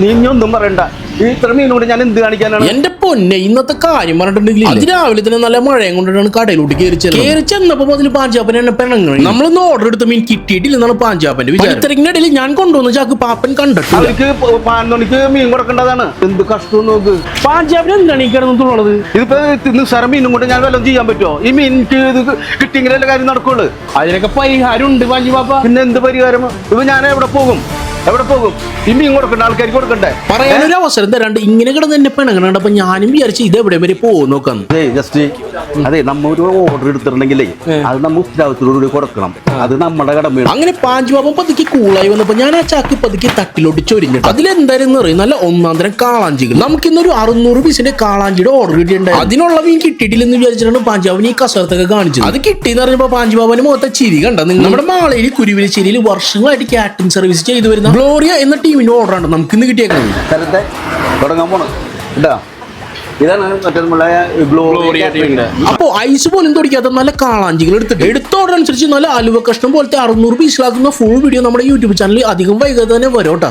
നീ ഇനി ഒന്നും പറയണ്ട. ഈ ഇത്ര മീനോട് ഞാൻ എന്ത് കാണിക്കാനാണ്? എന്റെ പൊന്നെ ഇന്നത്തെ കാര്യം പറഞ്ഞിട്ടുണ്ടെങ്കിൽ അത് രാവിലെ തന്നെ നല്ല മഴയും കൊണ്ടിട്ടാണ് കടയിലോട്ട് കയറി ചെല്ലുന്നത്. കയറി ചെന്നപ്പോ മുതൽ പാഞ്ചാപ്പൻ എന്നെ പെണ്ണങ്ങൾ നമ്മളൊന്ന് ഓർഡർ എടുത്ത മീൻ കിട്ടിയിട്ടില്ലെന്നാണ് പാഞ്ചാപ്പന്റെ വിചാരം. ഇത്രയ്ക്കിടയിൽ ഞാൻ കൊണ്ടുവന്ന ചാക്ക് പാപ്പൻ കണ്ടിട്ട് അവർക്ക് മീൻ കൊടുക്കേണ്ടതാണ്. എന്ത് കഷ്ടം നോക്ക്. പാഞ്ചാപ്പൻ എന്താണ് ഈ കിടന്ന് തുള്ളത് ഇതിപ്പോ നിസ്സാര മീനും കൊണ്ട് ഞാൻ വല്ലതും ചെയ്യാൻ പറ്റുമോ ഈ മീൻ കിട്ടിയെങ്കിലും കിട്ടിയെങ്കിലല്ലേ കാര്യം നടക്കുള്ളൂ. അതിനൊക്കെ പരിഹാരം ഉണ്ട് പാഞ്ചിപ്പാപ്പ പാപ്പ. പിന്നെ എന്ത് പരിഹാരം? ഇപ്പൊ ഞാൻ എവിടെ പോകും? എവിടെ പോകും? ഈ ഇങ്ങോട്ട് ആൾക്കാർക്ക് കൊടുക്കണ്ടേ? പറയാനൊരു അവസരം തരാണ്ട് ഇങ്ങനെ കിടന്ന് എന്നെ പിണങ്ങണ കണ്ടപ്പോ ഞാനും വിചാരിച്ചു ഇത് എവിടെ വരെ പോകും നോക്കാം. ജസ്റ്റ് അതെ നമ്മ ഒരു ഓർഡർ എടുത്തിട്ടുണ്ടെങ്കിലേ അത് നമ്മ ഉത്തരവാദിത്തത്തോടുകൂടി കൊടുക്കണം. അത് നമ്മുടെ കടമയാണ്. അങ്ങനെ പാഞ്ചുപാപ്പൻ പതുക്കി കൂളായി വന്നപ്പോ ഞാൻ ആ ചാക്ക് പതുക്കി തട്ടിലോട്ട് ചൊരിഞ്ഞിട്ട് അതിലെന്തായിരുന്നു അറിയും? നല്ല ഒന്നാം തരം കാളാഞ്ചികൾ. നമുക്ക് ഇന്നൊരു അറുന്നൂറ് പീസിന്റെ കാളാഞ്ചിയുടെ ഓർഡർ കിട്ടിയിട്ടുണ്ടായി അതിനുള്ള മീൻ കിട്ടിയിട്ടില്ലെന്ന് വിചാരിച്ചിട്ടാണ് പാഞ്ചാബിന് ഈ കസരത്തൊക്കെ കാണിച്ചത്. അത് കിട്ടിയെന്ന് പറഞ്ഞപ്പോ പാഞ്ചുപാപ്പന് മുഖത്തെ ചിരി കണ്ട നമ്മുടെ മാളയിൽ ചിരിയിൽ വർഷങ്ങളായിട്ട് കാറ്ററിംഗ് സർവീസ് ചെയ്തു വരുന്ന ഗ്ലോറിയ എന്ന ടീമിന്റെ ഓർഡർ ആണ് നമുക്ക് ഇന്ന് കിട്ടിയേക്കുന്നത് തുടങ്ങാൻ പോണം. കേട്ടാ? ഇതാണ് മറ്റേ നമ്മളെ ഗ്ലോറിയ അപ്പോ ഐസ് പോലും തുടിക്കാത്ത നല്ല കാളാഞ്ചികൾ എടുത്തിട്ട് എടുത്ത ഓർഡർ അനുസരിച്ച് നല്ല അലുവ കഷ്ണം പോലത്തെ അറുന്നൂറ് പീസിലാക്കുന്ന ഫുൾ വീഡിയോ നമ്മുടെ യൂട്യൂബ് ചാനലിൽ അധികം വൈകാതെ തന്നെ വരും കേട്ടോ.